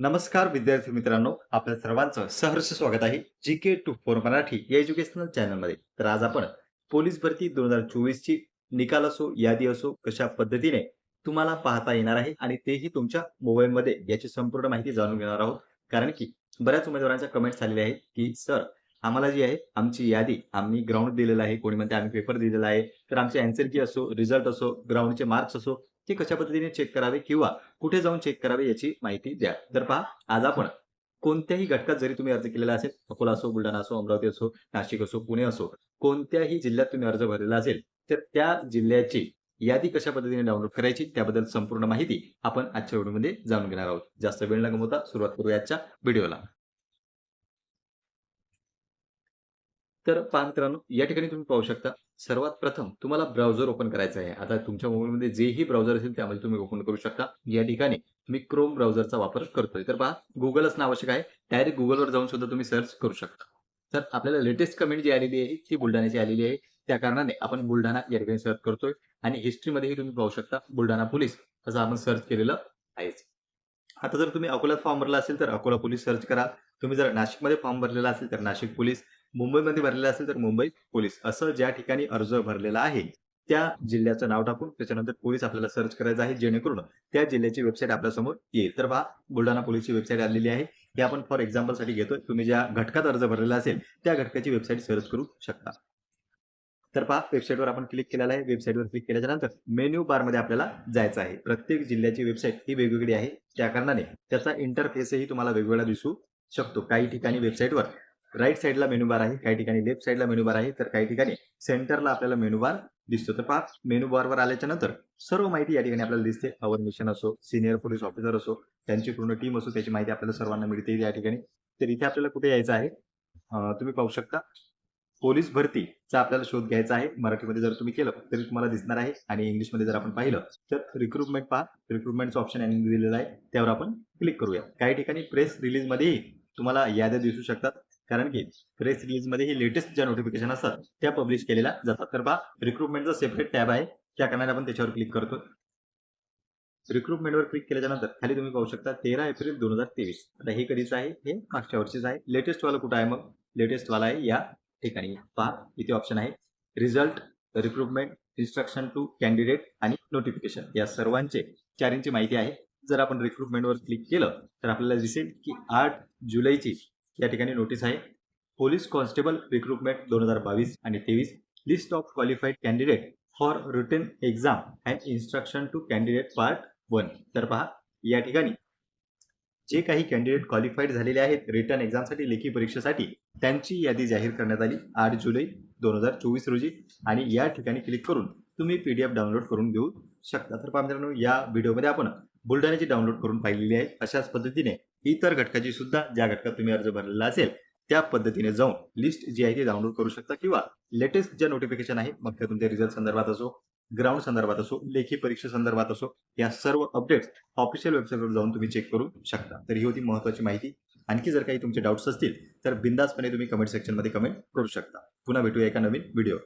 नमस्कार विद्यार्थी मित्रांनो. आपल्या सर्वांचं सहर्ष स्वागत आहे G K two four Marathi या एज्युकेशनल चॅनलमध्ये तर आज आपण पोलीस भरती दोन हजार चोवीसची निकाल असो यादी असो कशा पद्धतीने तुम्हाला पाहता येणार आहे आणि तेही तुमच्या मोबाईलमध्ये याची संपूर्ण माहिती जाणून घेणार आहोत. कारण की बऱ्याच उमेदवारांच्या कमेंट्स आलेल्या आहेत की सर आम्हाला जी आहे आमची यादी आम्ही ग्राउंड दिलेलं आहे. कोणी म्हणते आम्ही पेपर दिलेला आहे. तर आमचे अँसर की असो रिझल्ट असो ग्राउंडचे मार्क्स असो ते कशा पद्धतीने चेक करावे किंवा कुठे जाऊन चेक करावे याची माहिती द्या. तर पहा आज आपण कोणत्याही घटकात जरी तुम्ही अर्ज केलेला असेल अकोला असो बुलढाणा असो अमरावती असो नाशिक असो पुणे असो कोणत्याही जिल्ह्यात तुम्ही अर्ज भरलेला असेल तर त्या जिल्ह्याची यादी कशा पद्धतीने डाउनलोड करायची त्याबद्दल संपूर्ण माहिती आपण आजच्या व्हिडिओमध्ये जाणून घेणार आहोत. जास्त वेळ न गमवता सुरुवात करूया आजच्या व्हिडिओला तर पहा मित्रांनो या ठिकाणी तुम्ही पाहू शकता सर्वात प्रथम तुम्हाला ब्राउझर ओपन करायचं आहे. आता तुमच्या मोबाईलमध्ये जेही ब्राउझर असेल त्यामध्ये तुम्ही ओपन करू शकता. या ठिकाणी मी क्रोम ब्राउझरचा वापर करतोय. तर पहा गुगल असणं आवश्यक आहे. डायरेक्ट गुगलवर जाऊन सुद्धा तुम्ही सर्च करू शकता. तर आपल्याला लेटेस्ट कमेंट जी आलेली आहे ती बुलढाण्याची आलेली आहे. त्या कारणाने आपण बुलढाणा या ठिकाणी सर्च करतोय. आणि हिस्ट्रीमध्येही तुम्ही पाहू शकता बुलढाणा पोलीस असं आपण सर्च केलेलं आहेच आता जर तुम्ही अकोल्यात फॉर्म भरला असेल तर अकोला पोलीस सर्च करा. तुम्ही जर नाशिकमध्ये फॉर्म भरलेला असेल तर नाशिक पोलीस मुंबईमध्ये भरलेला असेल तर मुंबई पोलीस. असं ज्या ठिकाणी अर्ज भरलेला आहे त्या जिल्ह्याचं नाव टाकून त्याच्यानंतर पोलीस आपल्याला सर्च करायचं आहे जेणेकरून त्या जिल्ह्याची वेबसाईट आपल्यासमोर येईल. तर पहा बुलढाणा पोलीसची वेबसाईट आलेली आहे. हे आपण फॉर एक्झाम्पलसाठी घेतोय. तुम्ही ज्या घटकात अर्ज भरलेला असेल त्या घटकाची वेबसाईट सर्च करू शकता. तर पहा वेबसाईटवर आपण क्लिक केलेला आहे. वेबसाईटवर क्लिक केल्याच्यानंतर मेन्यू बारमध्ये आपल्याला जायचं आहे. प्रत्येक जिल्ह्याची वेबसाईट ही वेगवेगळी आहे. त्या कारणाने त्याचा इंटरफेसही तुम्हाला वेगवेगळा दिसू शकतो. काही ठिकाणी वेबसाईटवर राईट साईडला मेनू बार आहे काही ठिकाणी लेफ्ट साईडला मेनू बार आहे तर काही ठिकाणी सेंटरला आपल्याला मेनू बार दिसतो. तर पहा मेनू बारवर आल्याच्यानंतर सर्व माहिती या ठिकाणी आपल्याला दिसते. अवर मिशन असो सिनियर पोलीस ऑफिसर असो त्यांची पूर्ण टीम असो त्याची माहिती आपल्याला सर्वांना मिळते या ठिकाणी. तर इथे आपल्याला कुठे यायचं आहे? तुम्ही पाहू शकता. पोलीस भरतीचा आपल्याला शोध घ्यायचा आहे. मराठीमध्ये जर तुम्ही केलं तरी तुम्हाला दिसणार आहे. आणि इंग्लिशमध्ये जर आपण पाहिलं तर रिक्रुटमेंट पहा. रिक्रुटमेंटचं ऑप्शन यांनी दिलेलं आहे. त्यावर आपण क्लिक करूया. काही ठिकाणी प्रेस रिलीजमध्येही तुम्हाला याद्या दिसू शकतात. कारण की प्रेस रिलीजमध्ये हे लेटेस्ट ज्या नोटिफिकेशन असतात त्या पब्लिश केलेल्या जातात. तर पहा रिक्रुटमेंटचा सेपरेट टॅब आहे. त्या कारणाने आपण त्याच्यावर क्लिक करतो. रिक्रुटमेंटवर क्लिक केल्याच्यानंतर खाली तुम्ही पाहू शकता तेरा एप्रिल दोन हजार तेवीस. आता हे कधीच आहे? हे मागच्या वर्षीच आहे. लेटेस्ट वाला कुठं आहे मग? लेटेस्ट वाला आहे या ठिकाणी. पहा इथे ऑप्शन आहे. Result recruitment instruction to candidate आणि नोटिफिकेशन या सर्वांचे चारींची माहिती आहे. जर आपण रिक्रुटमेंटवर क्लिक केलं तर आपल्याला दिसेल की आठ जुलैची या ठिकाणी नोटीस आहे. पोलीस कॉन्स्टेबल रिक्रुटमेंट दोन हजार बावीस आणि तेवीस. List of qualified candidate for written exam and instruction to candidate part one तर पहा या ठिकाणी जे काही कॅन्डिडेट क्वालिफाईड झालेले आहेत रिटर्न एक्झामसाठी लेखी परीक्षेसाठी त्यांची यादी जाहीर करण्यात आली आठ जुलै दोन हजार चोवीस रोजी. आणि या ठिकाणी क्लिक करून तुम्ही पी डी एफ डाउनलोड करून घेऊ शकता. तर पहा मित्रांनो या व्हिडिओमध्ये आपण बुलढाण्याची डाउनलोड करून पाहिलेली आहे. अशाच पद्धतीने इतर घटकाची सुद्धा ज्या घटकात तुम्ही अर्ज भरलेला असेल त्या पद्धतीने जाऊन लिस्ट जी आहे ती डाउनलोड करू शकता किंवा लेटेस्ट ज्या नोटिफिकेशन आहे मग त्या तुमच्या रिझल्ट संदर्भात असो ग्राउंड संदर्भात असो लेखी परीक्षे संदर्भात असो या सर्व अपडेट्स ऑफिशियल वेबसाईटवर जाऊन तुम्ही चेक करू शकता. तर ही होती महत्वाची माहिती. आणखी जर काही तुमचे डाऊट्स असतील तर बिंदासपणे तुम्ही कमेंट सेक्शनमध्ये कमेंट करू शकता. पुन्हा भेटूया एका नवीन व्हिडिओ